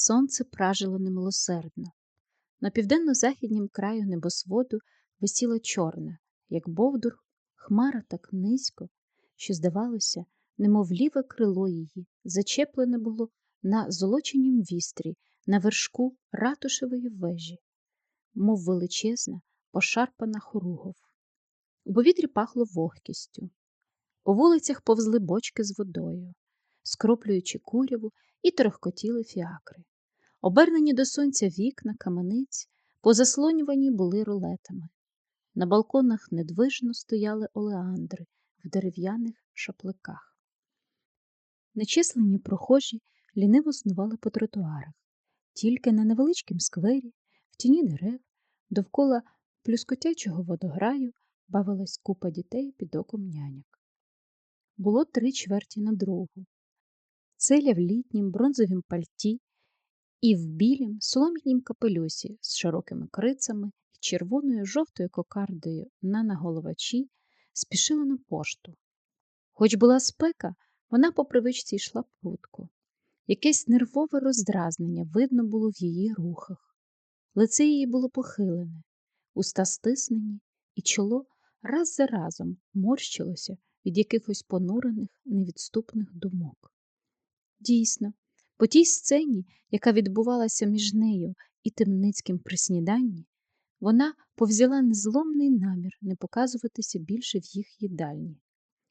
Сонце пражило немилосердно. На південно-західнім краю небосводу висіла чорна, як бовдур, хмара так низько, що, здавалося, немов ліве крило її зачеплене було на золоченім вістрі на вершку ратушевої вежі, мов величезна, пошарпана хоругов. У повітрі пахло вогкістю. По вулицях повзли бочки з водою, скроплюючи куряву і торохкотіли фіакри. Обернені до сонця вікна, камениць, позаслонювані були рулетами. На балконах недвижно стояли олеандри в дерев'яних шапликах. Нечислені прохожі ліниво снували по тротуарах, тільки на невеличкім сквері, в тіні дерев, довкола плюскотячого водограю бавилась купа дітей під оком няняк. Було три чверті на другу. Целя в літнім бронзовім пальті і в білім солом'янім капелюсі з широкими крицями і червоною жовтою кокардою на наголовачі спішила на пошту. Хоч була спека, вона по привичці йшла прудко. Якесь нервове роздразнення видно було в її рухах. Лице її було похилене, уста стиснені, і чоло раз за разом морщилося від якихось понурених невідступних думок. Дійсно, по тій сцені, яка відбувалася між нею і темницьким при сніданні, вона повзяла незломний намір не показуватися більше в їх їдальні,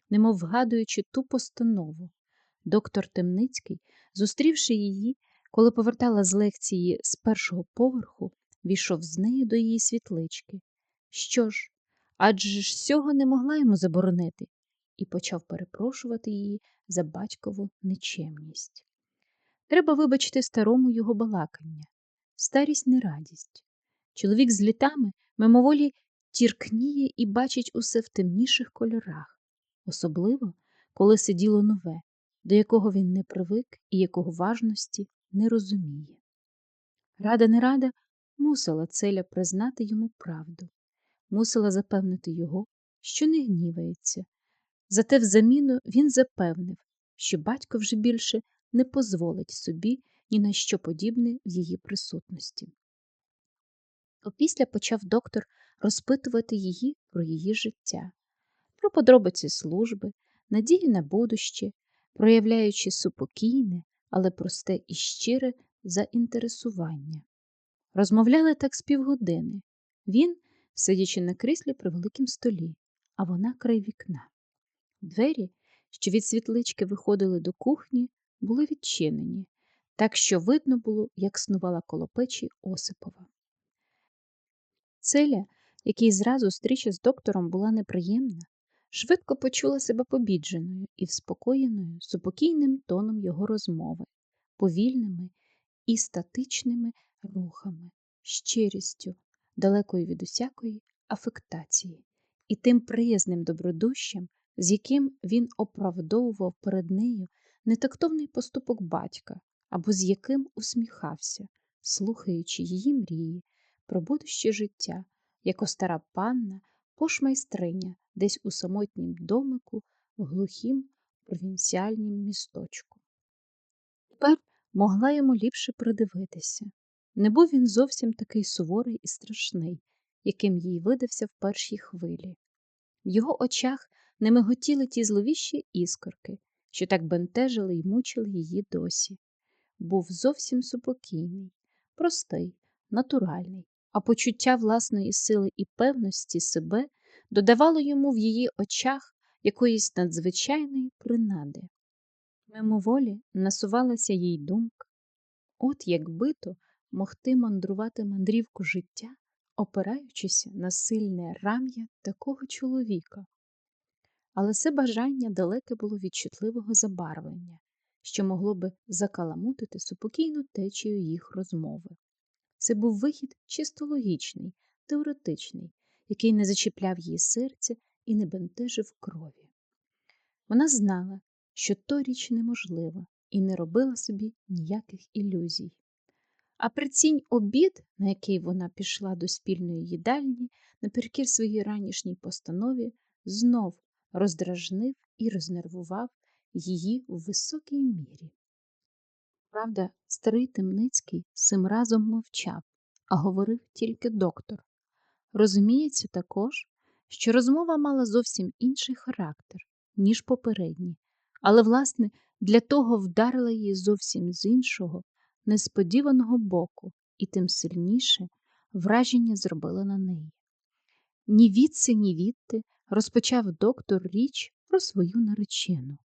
немов вгадуючи ту постанову. Доктор Темницький, зустрівши її, коли повертала з лекції з першого поверху, війшов з нею до її світлички. Що ж, адже ж цього не могла йому заборонити, і почав перепрошувати її за батькову нечемність. Треба вибачити старому його балакання. Старість не радість. Чоловік з літами мимоволі тіркніє і бачить усе в темніших кольорах, особливо, коли сиділо нове, до якого він не привик і якого важності не розуміє. Рада не рада мусила целя признати йому правду, мусила запевнити його, що не гнівається. Зате взаміну він запевнив, що батько вже більше не позволить собі ні на що подібне в її присутності. Опісля почав доктор розпитувати її про її життя, про подробиці служби, надії на будуще, проявляючи супокійне, але просте і щире заінтересування. Розмовляли так з півгодини. Він, сидячи на кріслі при великім столі, а вона край вікна. Двері, що від світлички виходили до кухні, були відчинені, так що видно було, як снувала коло печі Осипова. Целя, якій зразу зустріча з доктором була неприємна, швидко почула себе побідженою і вспокоєною супокійним тоном його розмови, повільними і статичними рухами, щирістю, далекою від усякої афектації, і тим приязним добродущем, з яким він оправдовував перед нею нетактовний поступок батька або з яким усміхався, слухаючи її мрії про будуще життя, як стара панна, пошмайстриня десь у самотнім домику в глухім провінціальнім місточку. Тепер могла йому ліпше придивитися. Не був він зовсім такий суворий і страшний, яким їй видався в першій хвилі. В його очах не миготіли ті зловіщі іскорки, що так бентежили й мучили її досі. Був зовсім супокійний, простий, натуральний, а почуття власної сили і певності себе додавало йому в її очах якоїсь надзвичайної принади. Мимоволі насувалася їй думка, от якби то могти мандрувати мандрівку життя, опираючися на сильне рам'я такого чоловіка. Але це бажання далеке було від чутливого забарвлення, що могло би закаламутити супокійну течію їх розмови. Це був вихід чисто логічний, теоретичний, який не зачіпляв її серце і не бентежив крові. Вона знала, що то річ неможлива, і не робила собі ніяких ілюзій. А прицінь обід, на який вона пішла до спільної їдальні, наперекір своїй ранішній постанові, знов роздражнив і рознервував її в високій мірі. Правда, старий Темницький сим разом мовчав, а говорив тільки доктор. Розуміється також, що розмова мала зовсім інший характер, ніж попередні, але, власне, для того вдарила її зовсім з іншого, несподіваного боку, і тим сильніше враження зробила на неї. Ні відси, ні відти розпочав доктор річ про свою наречену.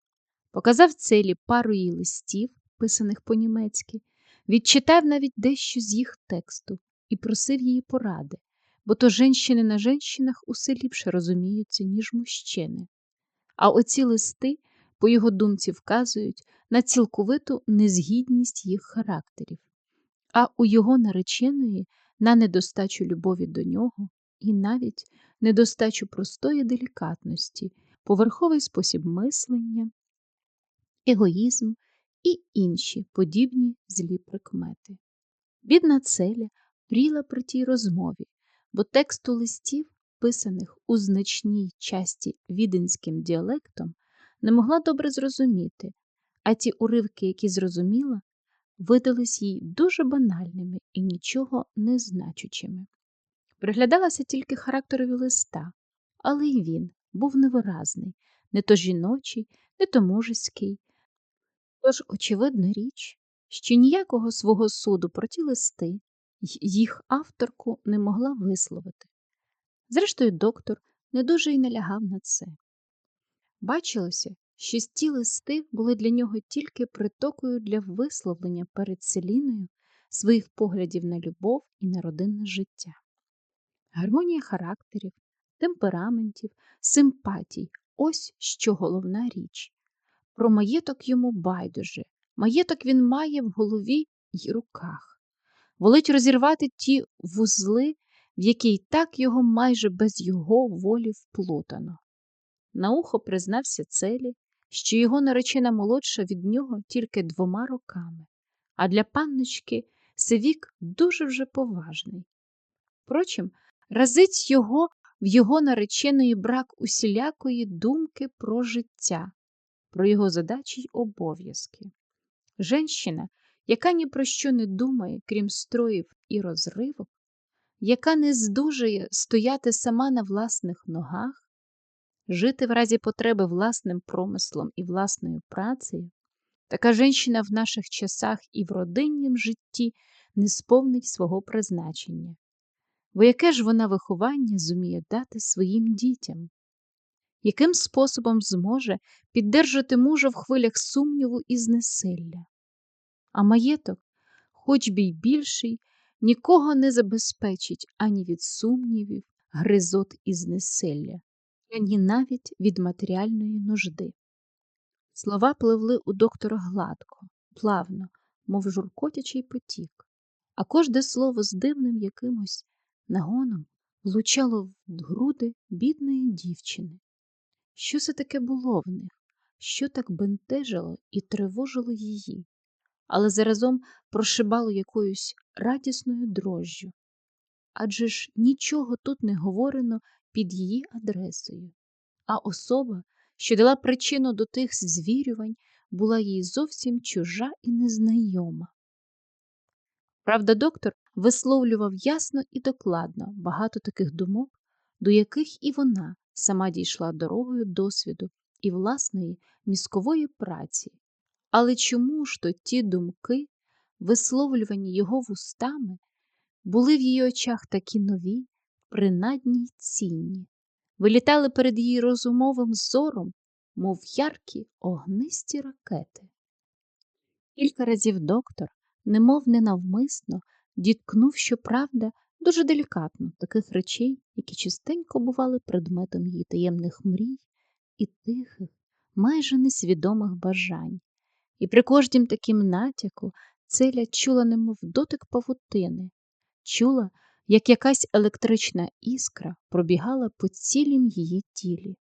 Показав целі пару її листів, писаних по-німецьки, відчитав навіть дещо з їх тексту і просив її поради, бо то женщини на женщинах усе ліпше розуміються, ніж мужчини. А оці листи, по його думці, вказують на цілковиту незгідність їх характерів, а у його нареченої на недостачу любові до нього і навіть недостачу простої делікатності, поверховий спосіб мислення, егоїзм і інші подібні злі прикмети. Бідна целя пріла при тій розмові, бо тексту листів, писаних у значній часті віденським діалектом, не могла добре зрозуміти, а ті уривки, які зрозуміла, видались їй дуже банальними і нічого не значучими. Приглядалася тільки характерові листа, але й він був невиразний, не то жіночий, не то мужеський. Тож, очевидна річ, що ніякого свого суду про ті листи їх авторку не могла висловити. Зрештою, доктор не дуже й налягав на це. Бачилося, що ті листи були для нього тільки притокою для висловлення перед Селіною своїх поглядів на любов і на родинне життя. Гармонія характерів, темпераментів, симпатій ось що головна річ. Про маєток йому байдуже, маєток він має в голові й руках. Волить розірвати ті вузли, в які й так його майже без його волі вплутано. На ухо признався целі, що його наречена молодша від нього тільки двома роками, а для панночки це вік дуже вже поважний. Впрочем, разить його в його нареченої брак усілякої думки про життя, про його задачі й обов'язки. Женщина, яка ні про що не думає, крім строїв і розривок, яка не здужує стояти сама на власних ногах, жити в разі потреби власним промислом і власною працею, така женщина в наших часах і в родиннім житті не сповнить свого призначення. Бо яке ж вона виховання зуміє дати своїм дітям? Яким способом зможе піддержати мужа в хвилях сумніву і знеселля? А маєток, хоч би й більший, нікого не забезпечить ані від сумнівів, гризот і знеселля, ані навіть від матеріальної нужди. Слова пливли у доктора гладко, плавно, мов журкотячий потік, а кожне слово з дивним якимось нагоном влучало в груди бідної дівчини. Що це таке було в них, що так бентежило і тривожило її, але заразом прошибало якоюсь радісною дрожжю. Адже ж нічого тут не говорено під її адресою, а особа, що дала причину до тих звірювань, була їй зовсім чужа і незнайома. Правда, доктор висловлював ясно і докладно багато таких думок, до яких і вона сама дійшла дорогою досвіду і власної мізкової праці. Але чому ж то ті думки, висловлювані його вустами, були в її очах такі нові, принадні й цінні, вилітали перед її розумовим зором, мов яркі огнисті ракети. Кілька разів доктор, немов ненавмисно, діткнув, щоправда, дуже делікатно таких речей, які частенько бували предметом її таємних мрій і тихих, майже несвідомих бажань. І при кожнім таким натяку целя чула, немов дотик павутини, чула, як якась електрична іскра пробігала по цілім її тілі.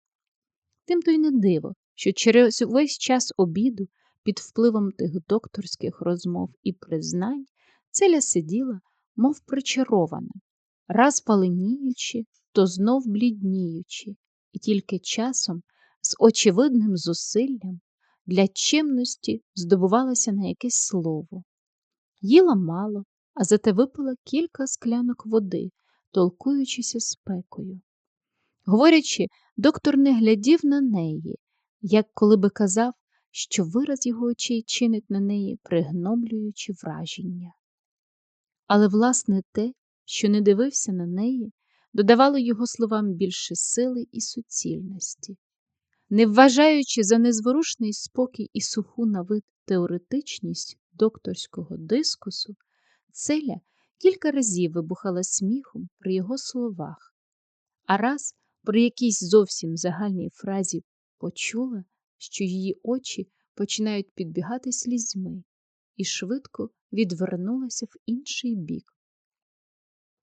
Тим то й не диво, що через увесь час обіду, під впливом тих докторських розмов і признань, целя сиділа, мов причарована, раз паленіючи, то знов блідніючи, і тільки часом, з очевидним зусиллям, для чемності здобувалася на якесь слово. Їла мало, а зате випила кілька склянок води, толкуючися спекою. Говорячи, доктор не глядів на неї, як коли би казав, що вираз його очей чинить на неї пригноблюючи враження. Але, власне, те, що не дивився на неї, додавало його словам більше сили і суцільності. Не вважаючи за незворушний спокій і суху на вид теоретичність докторського дискусу, Целя кілька разів вибухала сміхом при його словах, а раз при якійсь зовсім загальній фразі почула, що її очі починають підбігати слізьми, і швидко відвернулася в інший бік.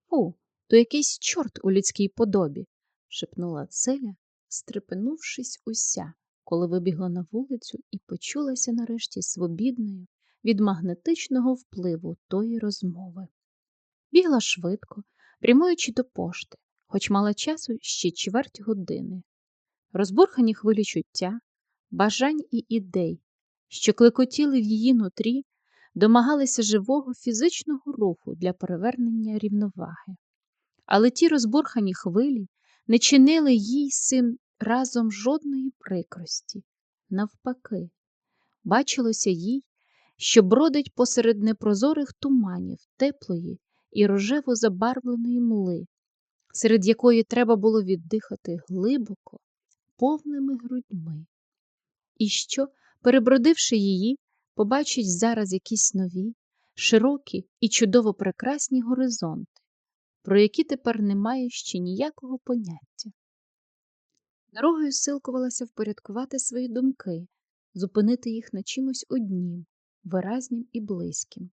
О, то якийсь чорт у людській подобі, шепнула Целя, стрепенувшись уся, коли вибігла на вулицю і почулася нарешті свобідною від магнетичного впливу тої розмови. Бігла швидко, прямуючи до пошти, хоч мала часу ще чверть години. Розбурхані хвилі чуття, бажань і ідей, що клекотіли в її нутрі, домагалися живого фізичного руху для перевернення рівноваги. Але ті розбурхані хвилі не чинили їй цим разом жодної прикрості. Навпаки, бачилося їй, що бродить посеред непрозорих туманів теплої і рожево забарвленої мли, серед якої треба було віддихати глибоко, повними грудьми. І що, перебродивши її, побачить зараз якісь нові, широкі і чудово прекрасні горизонти, про які тепер немає ще ніякого поняття. Дорогою силкувалася впорядкувати свої думки, зупинити їх на чимось однім, виразнім і близьким.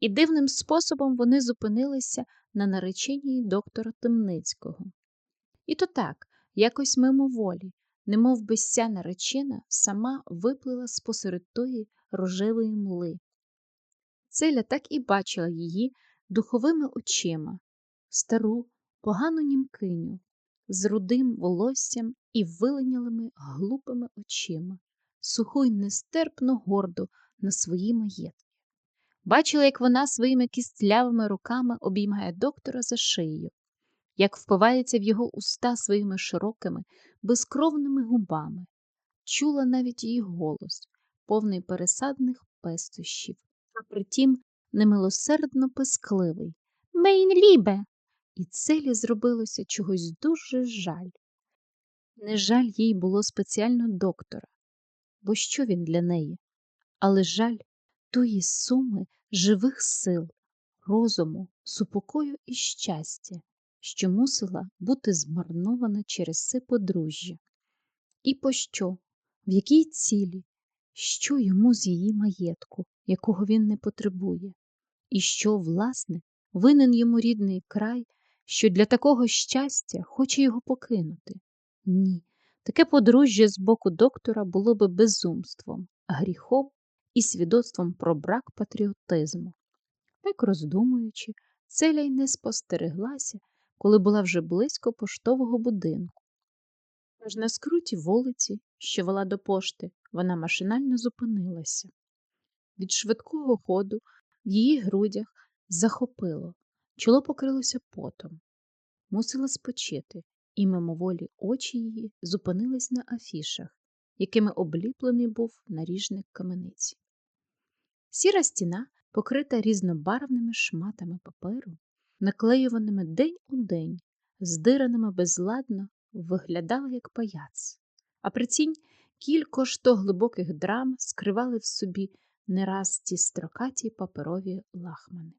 І дивним способом вони зупинилися на нареченні доктора Темницького. І то так, якось мимоволі, немов ся наречена сама виплила з посеред тої рожевої мли. Целя так і бачила її духовими очима, стару, погану німкиню, з рудим волоссям і виленілими глупими очима, суху й нестерпно горду на свої маєтки. Бачила, як вона своїми кістлявими руками обіймає доктора за шию, як впивається в його уста своїми широкими, безкровними губами, чула навіть її голос, повний пересадних пестощів, а притім немилосердно пискливий Мейн лібе! І целі зробилося чогось дуже жаль. Не жаль їй було спеціально доктора, бо що він для неї? але жаль тої суми живих сил, розуму, супокою і щастя, що мусила бути змарнована через це подружжя. І пощо, в якій цілі, що йому з її маєтку, якого він не потребує, і що, власне, винен йому рідний край, що для такого щастя хоче його покинути? Ні, таке подружжя з боку доктора було би безумством, гріхом і свідоцтвом про брак патріотизму. Так роздумуючи, Целя й не спостереглася, коли була вже близько поштового будинку. Аж на скруті вулиці, що вела до пошти, вона машинально зупинилася. Від швидкого ходу в її грудях захопило, чоло покрилося потом. Мусила спочити, і мимоволі очі її зупинились на афішах, якими обліплений був наріжник камениці. Сіра стіна, покрита різнобарвними шматами паперу, наклеюваними день у день, здираними безладно, виглядала як паяц. А прицінь кілько ж то глибоких драм скривали в собі не раз ті строкаті паперові лахмани.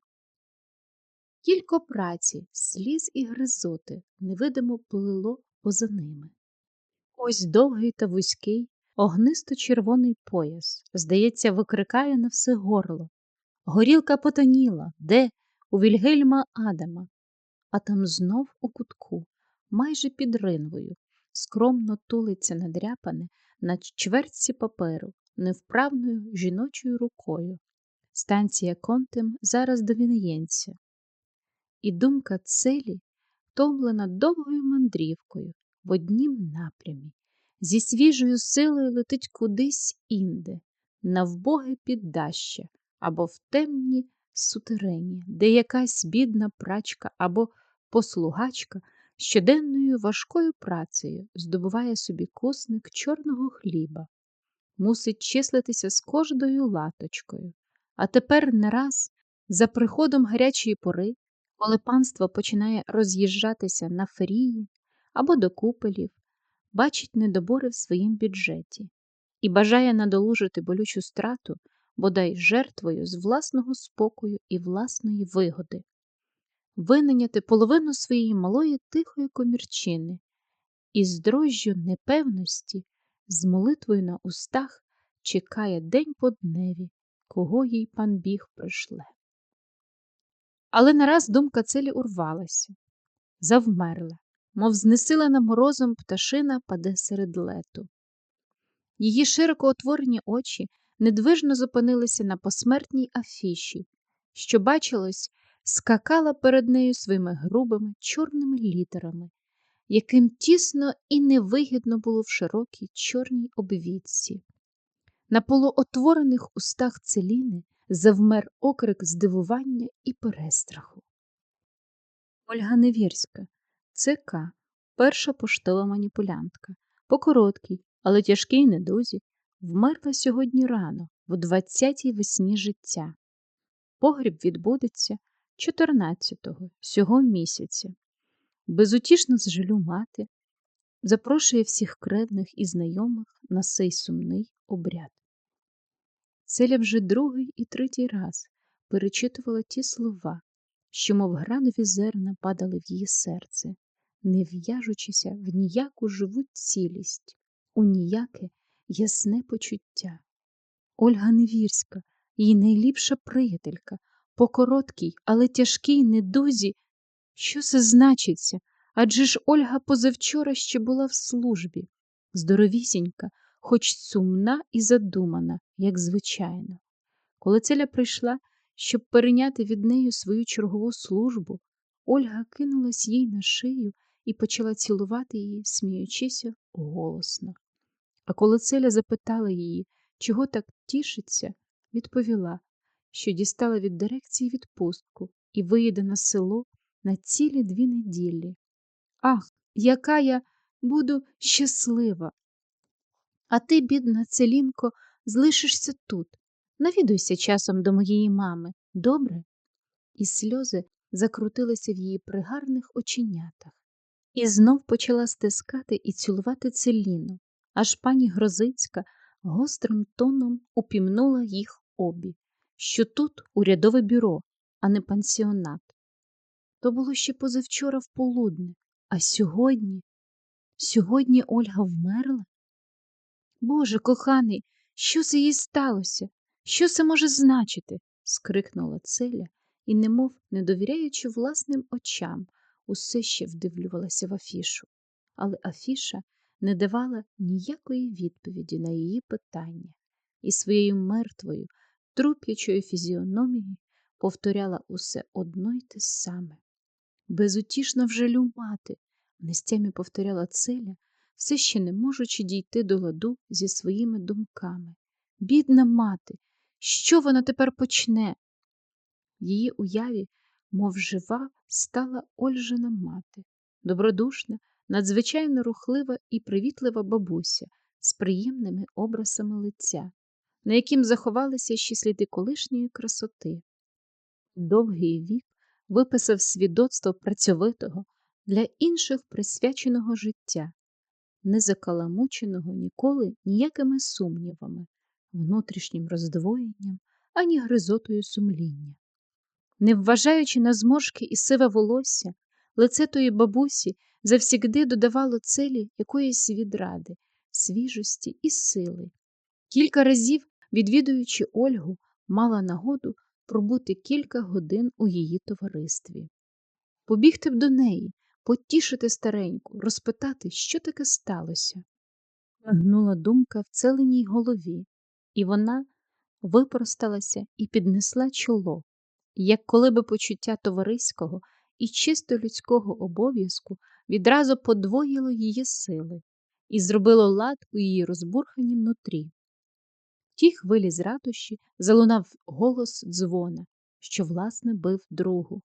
Кілько праці, сліз і гризоти невидимо плило поза ними. Ось довгий та вузький, Огнисто-червоний пояс, здається, викрикає на все горло. Горілка потоніла, де у Вільгельма Адама, а там знов у кутку, майже під ринвою, скромно тулиться надряпане на чвертці паперу невправною жіночою рукою. Станція контем зараз до Вінєнця. І думка целі, втомлена довгою мандрівкою в однім напрямі, зі свіжою силою летить кудись інде, на вбоге піддаще або в темні сутерені, де якась бідна прачка або послугачка щоденною важкою працею здобуває собі кусник чорного хліба, мусить числитися з кожною латочкою. А тепер не раз, за приходом гарячої пори, коли панство починає роз'їжджатися на ферії або до купелів, бачить недобори в своїм бюджеті і бажає надолужити болючу страту, бодай жертвою з власного спокою і власної вигоди, винайняти половину своєї малої тихої комірчини і з дрожжю непевності, з молитвою на устах чекає день по дневі, кого їй пан біг пришле. Але нараз думка целі урвалася, завмерла, мов знесилена морозом пташина паде серед лету. Її широко отворені очі недвижно зупинилися на посмертній афіші, що, бачилось, скакала перед нею своїми грубими чорними літерами, яким тісно і невигідно було в широкій чорній обвідці. На полуотворених устах целіни завмер окрик здивування і перестраху. Ольга Невірська, ЦК, перша поштова маніпулянтка, по короткій, але тяжкій недузі, вмерла сьогодні рано, в двадцятій весні життя. Погріб відбудеться 14-го сього місяця. Безутішно з жалю мати запрошує всіх кредних і знайомих на сей сумний обряд. Селя вже другий і третій раз перечитувала ті слова, що, мов гранові зерна, падали в її серце, не в'яжучися в ніяку живу цілість, у ніяке ясне почуття. Ольга Невірська, її найліпша приятелька, по короткій, але тяжкій недузі. Що це значиться? Адже ж Ольга позавчора ще була в службі, здоровісінька, хоч сумна і задумана, як звичайно. Коли Целя прийшла, щоб перейняти від неї свою чергову службу, Ольга кинулась їй на шию і почала цілувати її, сміючися голосно. А коли Целя запитала її, чого так тішиться, відповіла, що дістала від дирекції відпустку і виїде на село на цілі дві неділі. Ах, яка я буду щаслива! А ти, бідна Целінко, залишишся тут. Навідуйся часом до моєї мами, добре? І сльози закрутилися в її пригарних оченятах. І знов почала стискати і цілувати Целіну, аж пані Грозицька гострим тоном упімнула їх обі, що тут урядове бюро, а не пансіонат. То було ще позавчора в полудне, а сьогодні, сьогодні Ольга вмерла? Боже коханий, що це їй сталося? Що це може значити? скрикнула Целя і, немов не довіряючи власним очам, усе ще вдивлювалася в афішу. Але афіша не давала ніякої відповіді на її питання і своєю мертвою, труп'ячою фізіономією повторяла усе одно й те саме. Безутішна в жалю мати, нестямі повторяла Целя, все ще не можучи дійти до ладу зі своїми думками. Бідна мати, що вона тепер почне? В її уяві, мов жива, стала Ольжина мати, добродушна, надзвичайно рухлива і привітлива бабуся з приємними образами лиця, на яким заховалися ще сліди колишньої красоти. Довгий вік виписав свідоцтво працьовитого для інших присвяченого життя, не закаламученого ніколи ніякими сумнівами, внутрішнім роздвоєнням, ані гризотою сумління. Не вважаючи на зморшки і сиве волосся, лице тої бабусі завсігди додавало целі якоїсь відради, свіжості і сили. Кілька разів, відвідуючи Ольгу, мала нагоду пробути кілька годин у її товаристві. Побігти б до неї, потішити стареньку, розпитати, що таке сталося. Гнула думка в целеній голові, і вона випросталася і піднесла чоло, як коли би почуття товариського і чисто людського обов'язку відразу подвоїло її сили, і зробило лад у її розбурханім нутрі. В тій хвилі з ратуші залунав голос дзвона, що, власне, бив другу.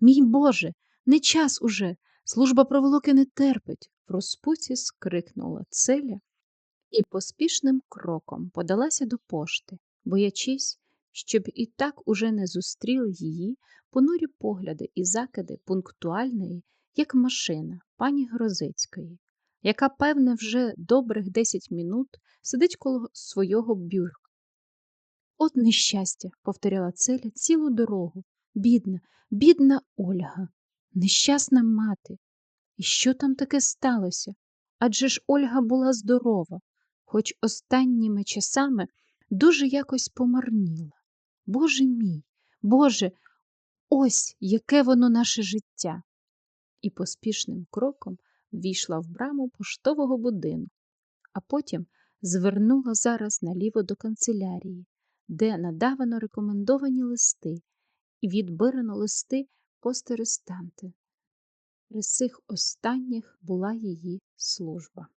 Мій Боже, не час уже, служба проволоки не терпить, в розпуці скрикнула Целя і поспішним кроком подалася до пошти, боячись, щоб і так уже не зустріли її понурі погляди і закиди пунктуальної, як машина пані Грозицької, яка, певне, вже добрих десять минут сидить коло свого бюрка. От нещастя, повторяла Целя цілу дорогу. Бідна, бідна Ольга, нещасна мати. І що там таке сталося? Адже ж Ольга була здорова, хоч останніми часами дуже якось помарніла. Боже мій, Боже, ось яке воно наше життя. І поспішним кроком війшла в браму поштового будинку, а потім звернула зараз наліво до канцелярії, де надавано рекомендовані листи і відбирано листи постерестанти. При цих останніх була її служба.